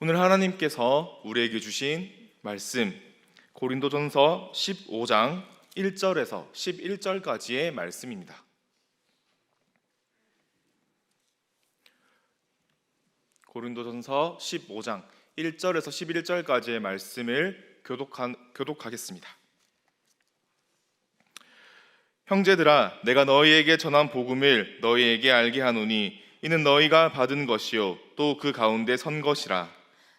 오늘 하나님께서 우리에게 주신 말씀 고린도전서 15장 1절에서 11절까지의 말씀입니다. 고린도전서 15장 1절에서 11절까지의 말씀을 교독한, 교독하겠습니다. 형제들아 내가 너희에게 전한 복음을 너희에게 알게 하노니 이는 너희가 받은 것이요 또 그 가운데 선 것이라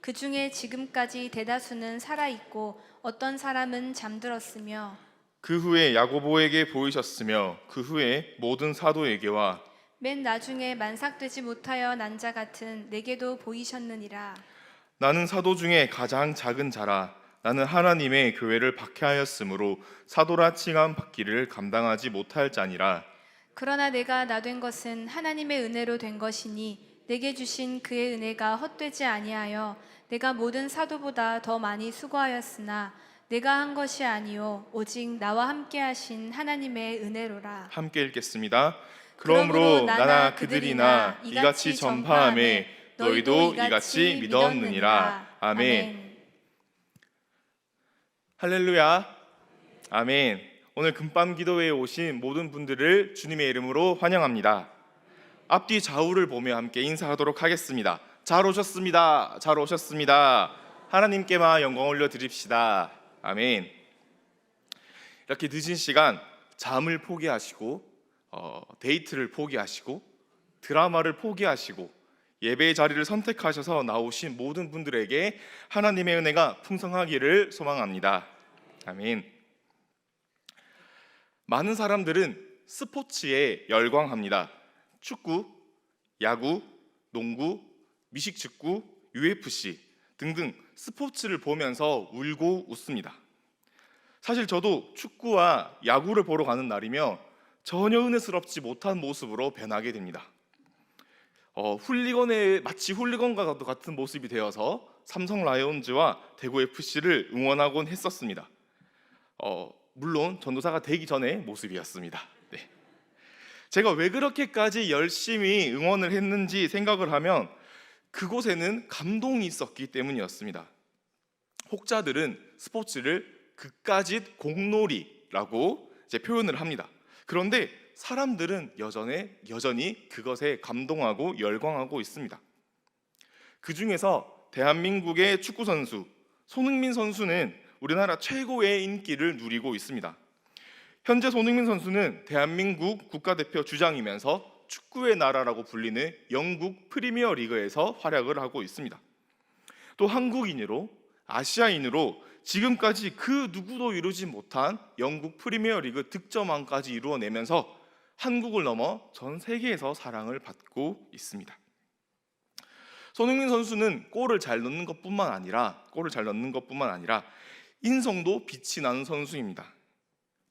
그 중에 지금까지 대다수는 살아 있고 어떤 사람은 잠들었으며 그 후에 야고보에게 보이셨으며 그 후에 모든 사도에게와 맨 나중에 만삭되지 못하여 난 자 같은 내게도 보이셨느니라. 나는 사도 중에 가장 작은 자라 나는 하나님의 교회를 박해하였으므로 사도라 칭함 받기를 감당하지 못할 자니라 그러나 내가 나 된 것은 하나님의 은혜로 된 것이니 내게 주신 그의 은혜가 헛되지 아니하여 내가 모든 사도보다 더 많이 수고하였으나 내가 한 것이 아니요 오직 나와 함께 하신 하나님의 은혜로라 함께 읽겠습니다. 그러므로 나나 그들이나 이같이 전파함에 너희도 이같이 믿었느니라. 아멘. 할렐루야. 아멘. 오늘 금밤 기도회에 오신 모든 분들을 주님의 이름으로 환영합니다. 앞뒤 좌우를 보며 함께 인사하도록 하겠습니다. 잘 오셨습니다. 잘 오셨습니다. 하나님께만 영광 올려 드립시다. 아멘. 이렇게 늦은 시간 잠을 포기하시고 어, 데이트를 포기하시고 드라마를 포기하시고 예배의 자리를 선택하셔서 나오신 모든 분들에게 하나님의 은혜가 풍성하기를 소망합니다. 아멘. 많은 사람들은 스포츠에 열광합니다. 축구, 야구, 농구, 미식축구, UFC 등등 스포츠를 보면서 울고 웃습니다. 사실 저도 축구와 야구를 보러 가는 날이면 전혀 은혜스럽지 못한 모습으로 변하게 됩니다. 어, 훌리건의 마치 훌리건과 같은 모습이 되어서 삼성 라이온즈와 대구 FC를 응원하곤 했었습니다. 어, 물론 전도사가 되기 전의 모습이었습니다. 네. 제가 왜 그렇게까지 열심히 응원을 했는지 생각을 하면 그곳에는 감동이 있었기 때문이었습니다. 혹자들은 스포츠를 그까짓 공놀이라고 이제 표현을 합니다. 그런데 사람들은 여전히 여전히 그것에 감동하고 열광하고 있습니다. 그 중에서 대한민국의 축구 선수 손흥민 선수는 우리나라 최고의 인기를 누리고 있습니다. 현재 손흥민 선수는 대한민국 국가대표 주장이면서 축구의 나라라고 불리는 영국 프리미어 리그에서 활약을 하고 있습니다. 또 한국인으로 아시아인으로 지금까지 그 누구도 이루지 못한 영국 프리미어 리그 득점왕까지 이루어내면서 한국을 넘어 전 세계에서 사랑을 받고 있습니다. 손흥민 선수는 골을 잘 넣는 것뿐만 아니라 골을 잘 넣는 것뿐만 아니라 인성도 빛이 나는 선수입니다.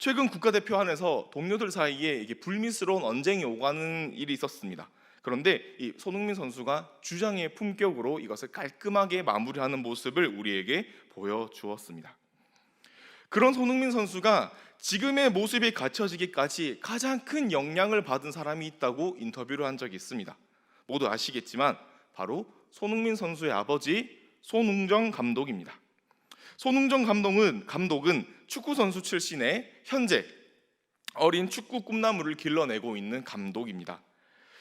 최근 국가대표 안에서 동료들 사이에 이게 불미스러운 언쟁이 오가는 일이 있었습니다. 그런데 이 손흥민 선수가 주장의 품격으로 이것을 깔끔하게 마무리하는 모습을 우리에게 보여주었습니다. 그런 손흥민 선수가 지금의 모습이 갖춰지기까지 가장 큰 영향을 받은 사람이 있다고 인터뷰를 한 적이 있습니다. 모두 아시겠지만 바로 손흥민 선수의 아버지 손웅정 감독입니다. 손웅정 감독은 감독은 축구 선수 출신의 현재 어린 축구 꿈나무를 길러내고 있는 감독입니다.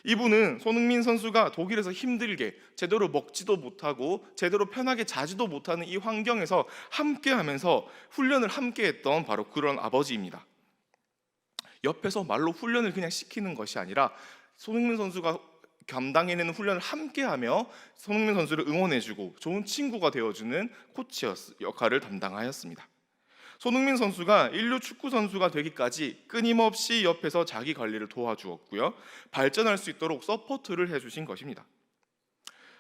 이분은 손흥민 선수가 독일에서 힘들게 제대로 먹지도 못하고 제대로 편하게 자지도 못하는 이 환경에서 함께 하면서 훈련을 함께 했던 바로 그런 아버지입니다. 옆에서 말로 훈련을 그냥 시키는 것이 아니라 손흥민 선수가 감당해내는 훈련을 함께 하며 손흥민 선수를 응원해주고 좋은 친구가 되어주는 코치 역할을 담당하였습니다. 손흥민 선수가 인류 축구 선수가 되기까지 끊임없이 옆에서 자기 관리를 도와주었고요. 발전할 수 있도록 서포트를 해주신 것입니다.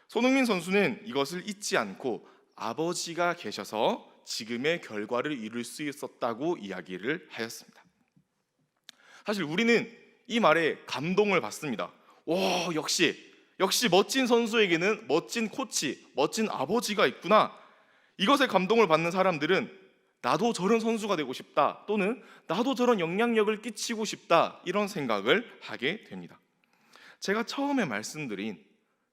손흥민 선수는 이것을 잊지 않고 아버지가 계셔서 지금의 결과를 이룰 수 있었다고 이야기를 하였습니다. 사실 우리는 이 말에 감동을 받습니다. 와, 역시 역시 멋진 선수에게는 멋진 코치, 멋진 아버지가 있구나. 이것에 감동을 받는 사람들은 나도 저런 선수가 되고 싶다 또는 나도 저런 영향력을 끼치고 싶다 이런 생각을 하게 됩니다. 제가 처음에 말씀드린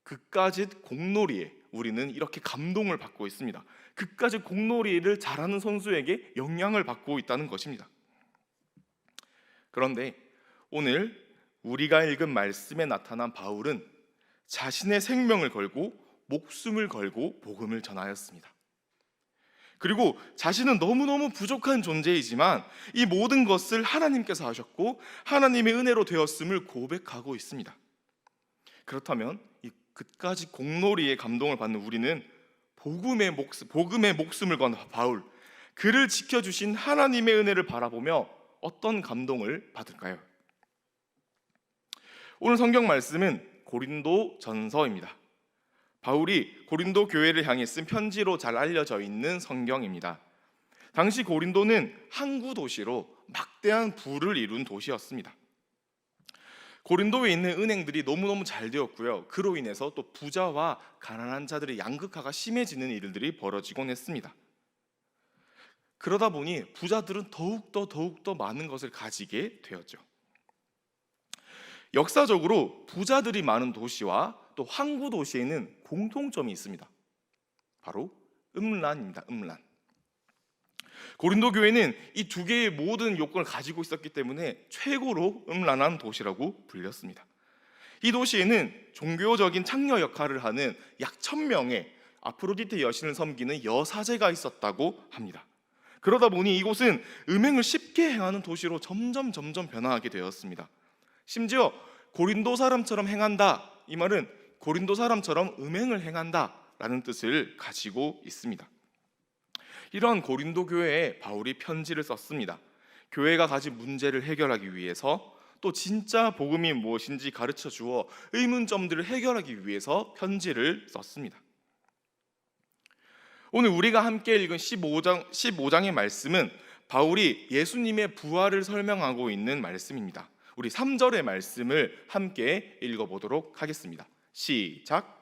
그까짓 공놀이에 우리는 이렇게 감동을 받고 있습니다. 그까짓 공놀이를 잘하는 선수에게 영향을 받고 있다는 것입니다. 그런데 오늘 우리가 읽은 말씀에 나타난 바울은 자신의 생명을 걸고 목숨을 걸고 복음을 전하였습니다. 그리고 자신은 너무너무 부족한 존재이지만 이 모든 것을 하나님께서 하셨고 하나님의 은혜로 되었음을 고백하고 있습니다. 그렇다면 이 그까지 공놀이에 감동을 받는 우리는 복음의 목숨, 복음의 목숨을 건 바울, 그를 지켜주신 하나님의 은혜를 바라보며 어떤 감동을 받을까요? 오늘 성경 말씀은 고린도 전서입니다. 바울이 고린도 교회를 향해 쓴 편지로 잘 알려져 있는 성경입니다. 당시 고린도는 항구 도시로 막대한 부를 이룬 도시였습니다. 고린도에 있는 은행들이 너무너무 잘 되었고요. 그로 인해서 또 부자와 가난한 자들의 양극화가 심해지는 일들이 벌어지곤 했습니다. 그러다 보니 부자들은 더욱더 더욱더 많은 것을 가지게 되었죠. 역사적으로 부자들이 많은 도시와 또 항구 도시에는 공통점이 있습니다. 바로 음란입니다. 음란. 고린도 교회는 이 두 개의 모든 요건을 가지고 있었기 때문에 최고로 음란한 도시라고 불렸습니다. 이 도시에는 종교적인 창녀 역할을 하는 약 천명의 아프로디테 여신을 섬기는 여사제가 있었다고 합니다. 그러다 보니 이곳은 음행을 쉽게 행하는 도시로 점점 점점 변화하게 되었습니다. 심지어 고린도 사람처럼 행한다 이 말은 고린도 사람처럼 음행을 행한다라는 뜻을 가지고 있습니다. 이러한 고린도 교회에 바울이 편지를 썼습니다. 교회가 가진 문제를 해결하기 위해서 또 진짜 복음이 무엇인지 가르쳐 주어 의문점들을 해결하기 위해서 편지를 썼습니다. 오늘 우리가 함께 읽은 15장 15장의 말씀은 바울이 예수님의 부활을 설명하고 있는 말씀입니다. 우리 3절의 말씀을 함께 읽어 보도록 하겠습니다. 시작.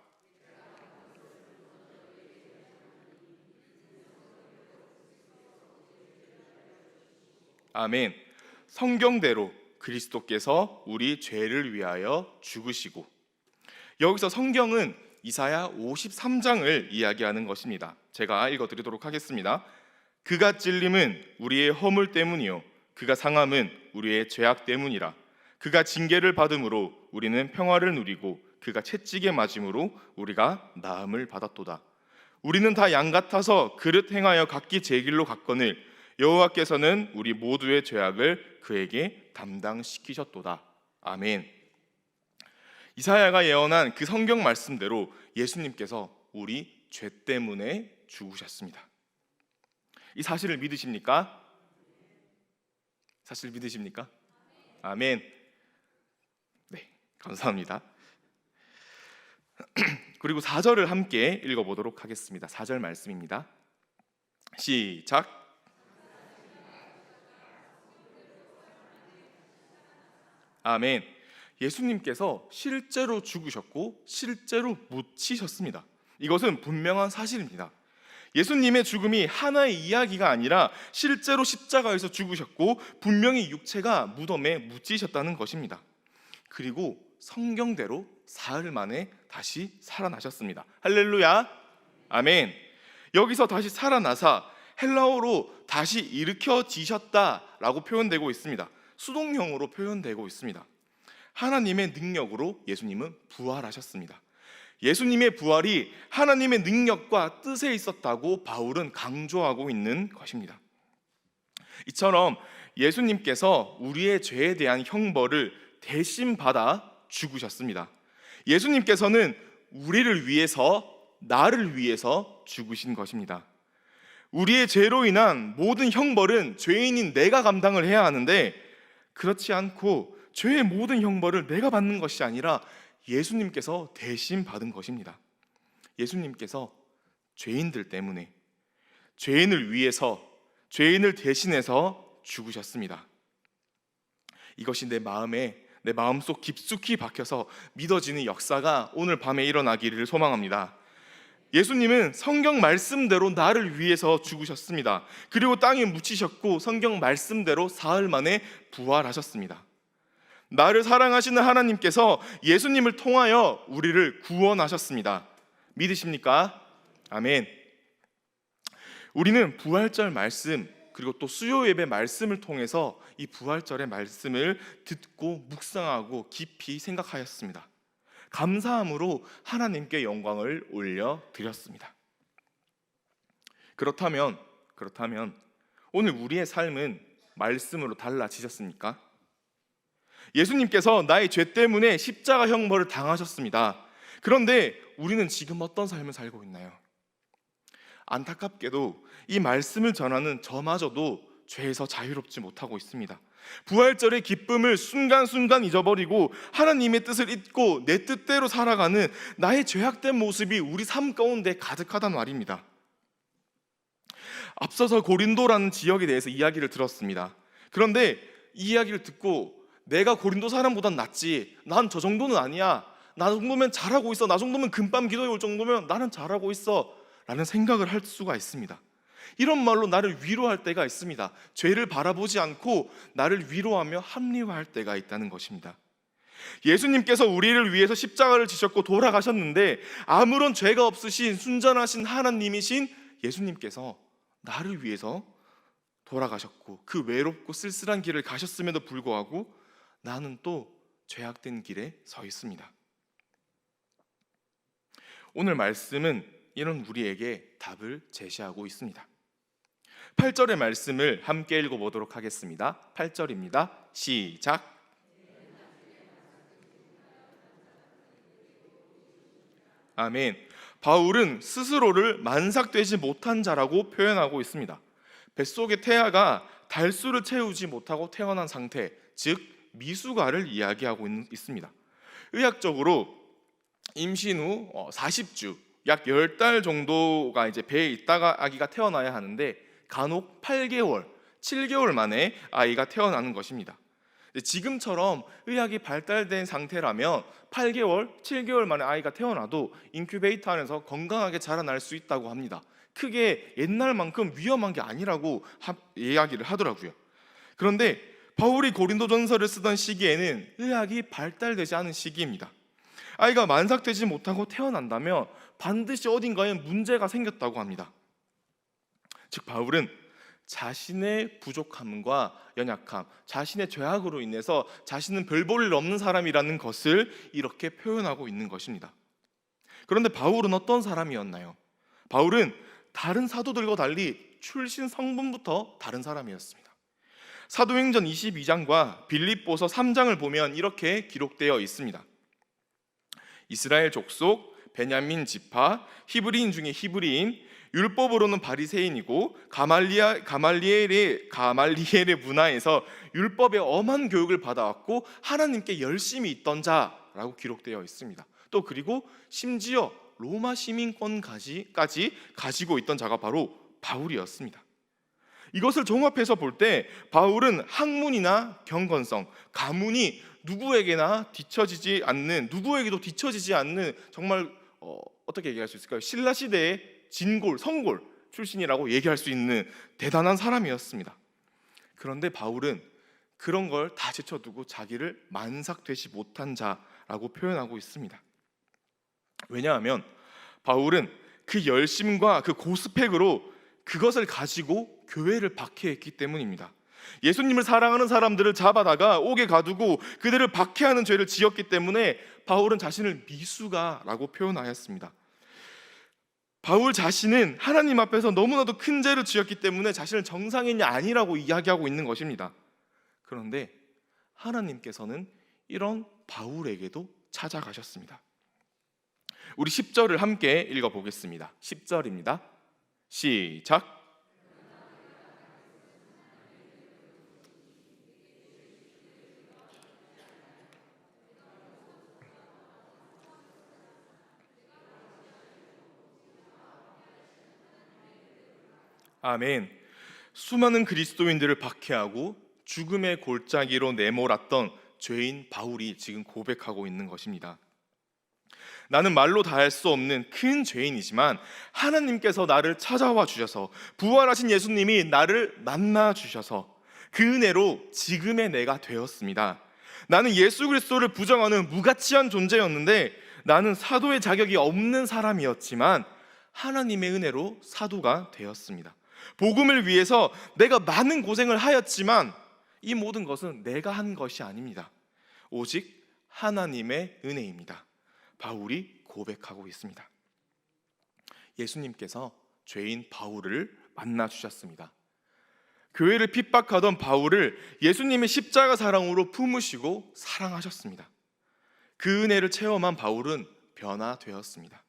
아멘. 성경대로 그리스도께서 우리 죄를 위하여 죽으시고 여기서 성경은 이사야 53장을 이야기하는 것입니다. 제가 읽어 드리도록 하겠습니다. 그가 찔림은 우리의 허물 때문이요 그가 상함은 우리의 죄악 때문이라 그가 징계를 받음으로 우리는 평화를 누리고 그가 채찍에 맞음으로 우리가 나음을 받았도다. 우리는 다 양 같아서 그릇 행하여 각기 제 길로 갔거늘 여호와께서는 우리 모두의 죄악을 그에게 담당시키셨도다. 아멘. 이사야가 예언한 그 성경 말씀대로 예수님께서 우리 죄 때문에 죽으셨습니다. 이 사실을 믿으십니까? 사실 믿으십니까? 아멘. 네, 감사합니다. 그리고 4절을 함께 읽어 보도록 하겠습니다. 4절 말씀입니다. 시작. 아멘. 예수님께서 실제로 죽으셨고 실제로 묻히셨습니다. 이것은 분명한 사실입니다. 예수님의 죽음이 하나의 이야기가 아니라 실제로 십자가에서 죽으셨고 분명히 육체가 무덤에 묻히셨다는 것입니다. 그리고 성경대로 사흘 만에 다시 살아나셨습니다. 할렐루야. 아멘. 여기서 다시 살아나사 헬라어로 다시 일으켜지셨다라고 표현되고 있습니다. 수동형으로 표현되고 있습니다. 하나님의 능력으로 예수님은 부활하셨습니다. 예수님의 부활이 하나님의 능력과 뜻에 있었다고 바울은 강조하고 있는 것입니다. 이처럼 예수님께서 우리의 죄에 대한 형벌을 대신 받아 죽으셨습니다. 예수님께서는 우리를 위해서 나를 위해서 죽으신 것입니다. 우리의 죄로 인한 모든 형벌은 죄인인 내가 감당을 해야 하는데 그렇지 않고 죄의 모든 형벌을 내가 받는 것이 아니라 예수님께서 대신 받은 것입니다. 예수님께서 죄인들 때문에 죄인을 위해서 죄인을 대신해서 죽으셨습니다. 이것이 내 마음에 내 마음속 깊숙이 박혀서 믿어지는 역사가 오늘 밤에 일어나기를 소망합니다. 예수님은 성경 말씀대로 나를 위해서 죽으셨습니다. 그리고 땅에 묻히셨고 성경 말씀대로 사흘 만에 부활하셨습니다. 나를 사랑하시는 하나님께서 예수님을 통하여 우리를 구원하셨습니다. 믿으십니까? 아멘. 우리는 부활절 말씀 그리고 또 수요 예배 말씀을 통해서 이 부활절의 말씀을 듣고 묵상하고 깊이 생각하였습니다. 감사함으로 하나님께 영광을 올려 드렸습니다. 그렇다면 그렇다면 오늘 우리의 삶은 말씀으로 달라지셨습니까? 예수님께서 나의 죄 때문에 십자가 형벌을 당하셨습니다. 그런데 우리는 지금 어떤 삶을 살고 있나요? 안타깝게도 이 말씀을 전하는 저마저도 죄에서 자유롭지 못하고 있습니다. 부활절의 기쁨을 순간순간 잊어버리고 하나님의 뜻을 잊고 내 뜻대로 살아가는 나의 죄악된 모습이 우리 삶 가운데 가득하단 말입니다. 앞서서 고린도라는 지역에 대해서 이야기를 들었습니다. 그런데 이 이야기를 듣고 내가 고린도 사람보단 낫지. 난 저 정도는 아니야. 나 정도면 잘하고 있어. 나 정도면 금밤 기도해 올 정도면 나는 잘하고 있어. 라는 생각을 할 수가 있습니다. 이런 말로 나를 위로할 때가 있습니다. 죄를 바라보지 않고 나를 위로하며 합리화할 때가 있다는 것입니다. 예수님께서 우리를 위해서 십자가를 지셨고 돌아가셨는데 아무런 죄가 없으신 순전하신 하나님이신 예수님께서 나를 위해서 돌아가셨고 그 외롭고 쓸쓸한 길을 가셨음에도 불구하고 나는 또 죄악된 길에 서 있습니다. 오늘 말씀은 이런 우리에게 답을 제시하고 있습니다. 8절의 말씀을 함께 읽어 보도록 하겠습니다. 8절입니다. 시작. 아멘. 바울은 스스로를 만삭되지 못한 자라고 표현하고 있습니다. 뱃속의 태아가 달수를 채우지 못하고 태어난 상태, 즉 미숙아를 이야기하고 있- 있습니다. 의학적으로 임신 후 40주, 약 10달 정도가 이제 배에 있다가 아기가 태어나야 하는데 간혹 8개월, 7개월 만에 아이가 태어나는 것입니다. 지금처럼 의학이 발달된 상태라면 8개월, 7개월 만에 아이가 태어나도 인큐베이터 안에서 건강하게 자라날 수 있다고 합니다. 크게 옛날만큼 위험한 게 아니라고 하, 이야기를 하더라고요. 그런데 바울이 고린도전서를 쓰던 시기에는 의학이 발달되지 않은 시기입니다. 아이가 만삭되지 못하고 태어난다면 반드시 어딘가에 문제가 생겼다고 합니다. 즉 바울은 자신의 부족함과 연약함, 자신의 죄악으로 인해서 자신은 별 볼 일 없는 사람이라는 것을 이렇게 표현하고 있는 것입니다. 그런데 바울은 어떤 사람이었나요? 바울은 다른 사도들과 달리 출신 성분부터 다른 사람이었습니다. 사도행전 22장과 빌립보서 3장을 보면 이렇게 기록되어 있습니다. 이스라엘 족속, 베냐민 지파, 히브리인 중에 히브리인, 율법으로는 바리새인이고 가말리아 가말리엘의 가말리엘의 문화에서 율법의 엄한 교육을 받아왔고 하나님께 열심히 있던 자라고 기록되어 있습니다. 또 그리고 심지어 로마 시민권까지 가지고 있던 자가 바로 바울이었습니다. 이것을 종합해서 볼 때 바울은 학문이나 경건성, 가문이 누구에게나 뒤처지지 않는 누구에게도 뒤처지지 않는 정말 어, 어떻게 얘기할 수 있을까요? 신라 시대의 진골, 성골 출신이라고 얘기할 수 있는 대단한 사람이었습니다. 그런데 바울은 그런 걸 다 제쳐두고 자기를 만삭되지 못한 자라고 표현하고 있습니다. 왜냐하면 바울은 그 열심과 그 고스펙으로 그것을 가지고 교회를 박해했기 때문입니다. 예수님을 사랑하는 사람들을 잡아다가 옥에 가두고 그들을 박해하는 죄를 지었기 때문에 바울은 자신을 미수가라고 표현하였습니다. 바울 자신은 하나님 앞에서 너무나도 큰 죄를 지었기 때문에 자신을 정상인이 아니라고 이야기하고 있는 것입니다. 그런데 하나님께서는 이런 바울에게도 찾아가셨습니다. 우리 10절을 함께 읽어 보겠습니다. 10절입니다. 시작. 아멘. 수많은 그리스도인들을 박해하고 죽음의 골짜기로 내몰았던 죄인 바울이 지금 고백하고 있는 것입니다. 나는 말로 다 할 수 없는 큰 죄인이지만 하나님께서 나를 찾아와 주셔서 부활하신 예수님이 나를 만나 주셔서 그 은혜로 지금의 내가 되었습니다. 나는 예수 그리스도를 부정하는 무가치한 존재였는데 나는 사도의 자격이 없는 사람이었지만 하나님의 은혜로 사도가 되었습니다. 복음을 위해서 내가 많은 고생을 하였지만 이 모든 것은 내가 한 것이 아닙니다. 오직 하나님의 은혜입니다. 바울이 고백하고 있습니다. 예수님께서 죄인 바울을 만나 주셨습니다. 교회를 핍박하던 바울을 예수님의 십자가 사랑으로 품으시고 사랑하셨습니다. 그 은혜를 체험한 바울은 변화되었습니다.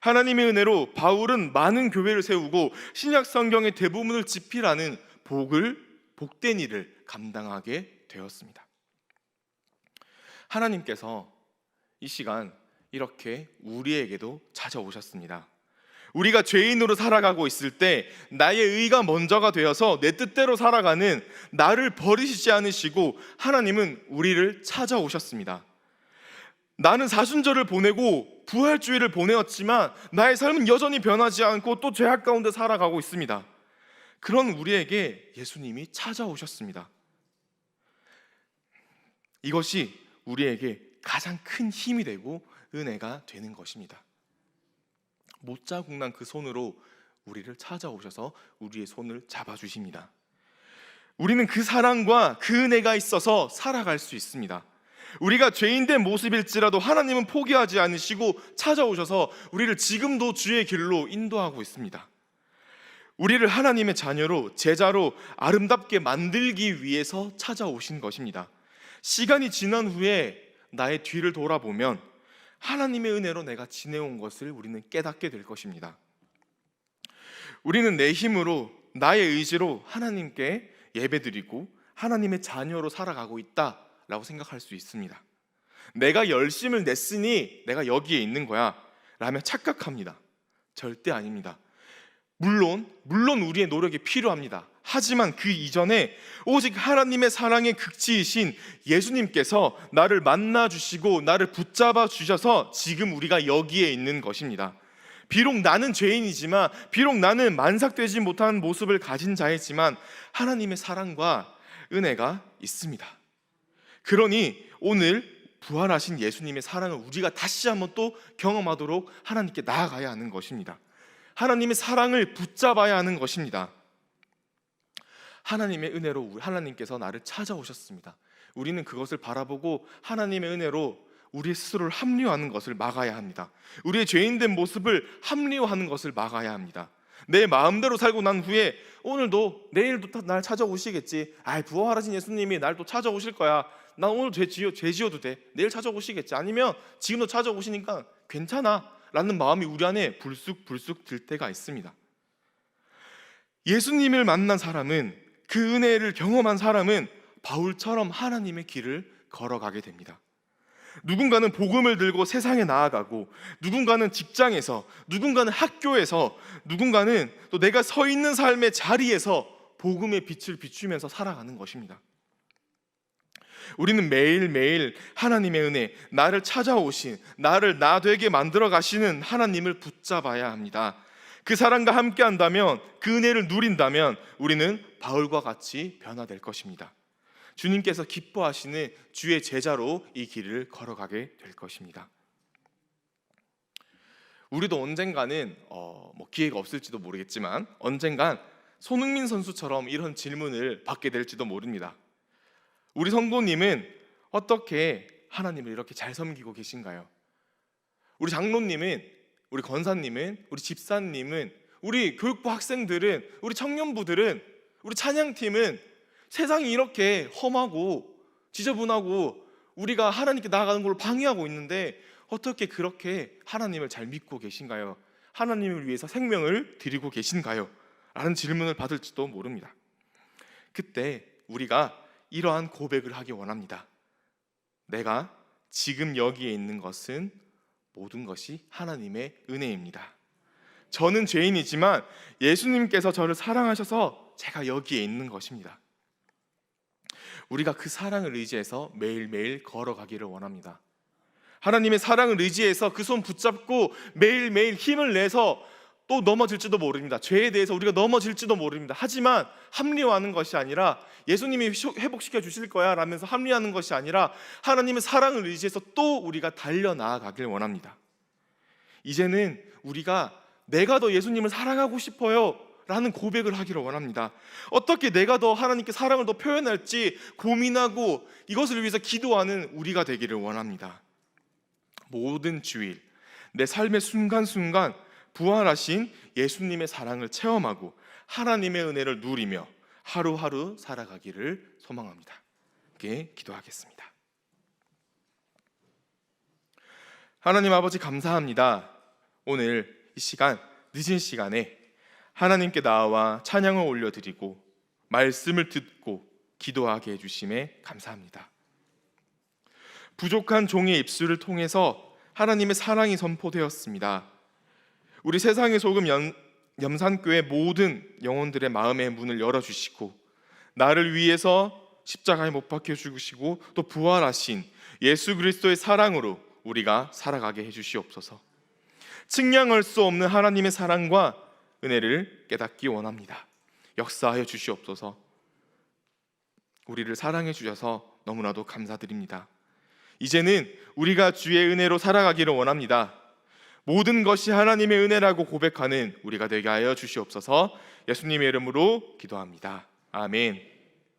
하나님의 은혜로 바울은 많은 교회를 세우고 신약 성경의 대부분을 집필하는 복을 복된 일을 감당하게 되었습니다. 하나님께서 이 시간 이렇게 우리에게도 찾아오셨습니다. 우리가 죄인으로 살아가고 있을 때 나의 의가 먼저가 되어서 내 뜻대로 살아가는 나를 버리시지 않으시고 하나님은 우리를 찾아오셨습니다. 나는 사순절을 보내고 부활주의를 보내었지만 나의 삶은 여전히 변하지 않고 또 죄악 가운데 살아가고 있습니다. 그런 우리에게 예수님이 찾아오셨습니다. 이것이 우리에게 가장 큰 힘이 되고 은혜가 되는 것입니다. 못자국난 그 손으로 우리를 찾아오셔서 우리의 손을 잡아주십니다. 우리는 그 사랑과 그 은혜가 있어서 살아갈 수 있습니다. 우리가 죄인된 모습일지라도 하나님은 포기하지 않으시고 찾아오셔서 우리를 지금도 주의 길로 인도하고 있습니다. 우리를 하나님의 자녀로 제자로 아름답게 만들기 위해서 찾아오신 것입니다. 시간이 지난 후에 나의 뒤를 돌아보면 하나님의 은혜로 내가 지내온 것을 우리는 깨닫게 될 것입니다. 우리는 내 힘으로 나의 의지로 하나님께 예배드리고 하나님의 자녀로 살아가고 있다 라고 생각할 수 있습니다. 내가 열심을 냈으니 내가 여기에 있는 거야 라며 착각합니다. 절대 아닙니다. 물론 물론 우리의 노력이 필요합니다. 하지만 그 이전에 오직 하나님의 사랑의 극치이신 예수님께서 나를 만나 주시고 나를 붙잡아 주셔서 지금 우리가 여기에 있는 것입니다. 비록 나는 죄인이지만 비록 나는 만삭되지 못한 모습을 가진 자이지만 하나님의 사랑과 은혜가 있습니다. 그러니 오늘 부활하신 예수님의 사랑을 우리가 다시 한번 또 경험하도록 하나님께 나아가야 하는 것입니다. 하나님의 사랑을 붙잡아야 하는 것입니다. 하나님의 은혜로 하나님께서 나를 찾아오셨습니다. 우리는 그것을 바라보고 하나님의 은혜로 우리 스스로를 합리화하는 것을 막아야 합니다. 우리의 죄인된 모습을 합리화하는 것을 막아야 합니다. 내 마음대로 살고 난 후에 오늘도 내일도 날 찾아오시겠지. 아, 부활하신 예수님이 날 또 찾아오실 거야. 난 오늘 죄 지어 죄 지어도 돼. 내일 찾아오시겠지. 아니면 지금도 찾아오시니까 괜찮아라는 마음이 우리 안에 불쑥 불쑥 들 때가 있습니다. 예수님을 만난 사람은 그 은혜를 경험한 사람은 바울처럼 하나님의 길을 걸어가게 됩니다. 누군가는 복음을 들고 세상에 나아가고 누군가는 직장에서 누군가는 학교에서 누군가는 또 내가 서 있는 삶의 자리에서 복음의 빛을 비추면서 살아가는 것입니다. 우리는 매일매일 하나님의 은혜, 나를 찾아오신, 나를 나 되게 만들어 가시는 하나님을 붙잡아야 합니다. 그 사랑과 함께 한다면, 그 은혜를 누린다면 우리는 바울과 같이 변화될 것입니다. 주님께서 기뻐하시는 주의 제자로 이 길을 걸어가게 될 것입니다. 우리도 언젠가는 어, 뭐 기회가 없을지도 모르겠지만 언젠간 손흥민 선수처럼 이런 질문을 받게 될지도 모릅니다. 우리 성도님은 어떻게 하나님을 이렇게 잘 섬기고 계신가요? 우리 장로님은, 우리 권사님은, 우리 집사님은, 우리 교육부 학생들은, 우리 청년부들은, 우리 찬양팀은 세상이 이렇게 험하고 지저분하고 우리가 하나님께 나아가는 걸 방해하고 있는데 어떻게 그렇게 하나님을 잘 믿고 계신가요? 하나님을 위해서 생명을 드리고 계신가요? 라는 질문을 받을지도 모릅니다. 그때 우리가 이러한 고백을 하기 원합니다. 내가 지금 여기에 있는 것은 모든 것이 하나님의 은혜입니다. 저는 죄인이지만 예수님께서 저를 사랑하셔서 제가 여기에 있는 것입니다. 우리가 그 사랑을 의지해서 매일매일 걸어가기를 원합니다. 하나님의 사랑을 의지해서 그 손 붙잡고 매일매일 힘을 내서 또 넘어질지도 모릅니다. 죄에 대해서 우리가 넘어질지도 모릅니다. 하지만 합리화하는 것이 아니라 예수님이 회복시켜 주실 거야 라면서 합리화하는 것이 아니라 하나님의 사랑을 의지해서 또 우리가 달려 나아가길 원합니다. 이제는 우리가 내가 더 예수님을 사랑하고 싶어요 라는 고백을 하기를 원합니다. 어떻게 내가 더 하나님께 사랑을 더 표현할지 고민하고 이것을 위해서 기도하는 우리가 되기를 원합니다. 모든 주일 내 삶의 순간순간 부활하신 예수님의 사랑을 체험하고 하나님의 은혜를 누리며 하루하루 살아가기를 소망합니다. 함께 기도하겠습니다. 하나님 아버지 감사합니다. 오늘 이 시간 늦은 시간에 하나님께 나와 찬양을 올려드리고 말씀을 듣고 기도하게 해주심에 감사합니다. 부족한 종의 입술을 통해서 하나님의 사랑이 선포되었습니다. 우리 세상의 소금 연, 염산교회 모든 영혼들의 마음의 문을 열어주시고 나를 위해서 십자가에 못 박혀 죽으시고 또 부활하신 예수 그리스도의 사랑으로 우리가 살아가게 해주시옵소서. 측량할 수 없는 하나님의 사랑과 은혜를 깨닫기 원합니다. 역사하여 주시옵소서. 우리를 사랑해 주셔서 너무나도 감사드립니다. 이제는 우리가 주의 은혜로 살아가기를 원합니다. 모든 것이 하나님의 은혜라고 고백하는 우리가 되게 하여 주시옵소서. 예수님의 이름으로 기도합니다. 아멘.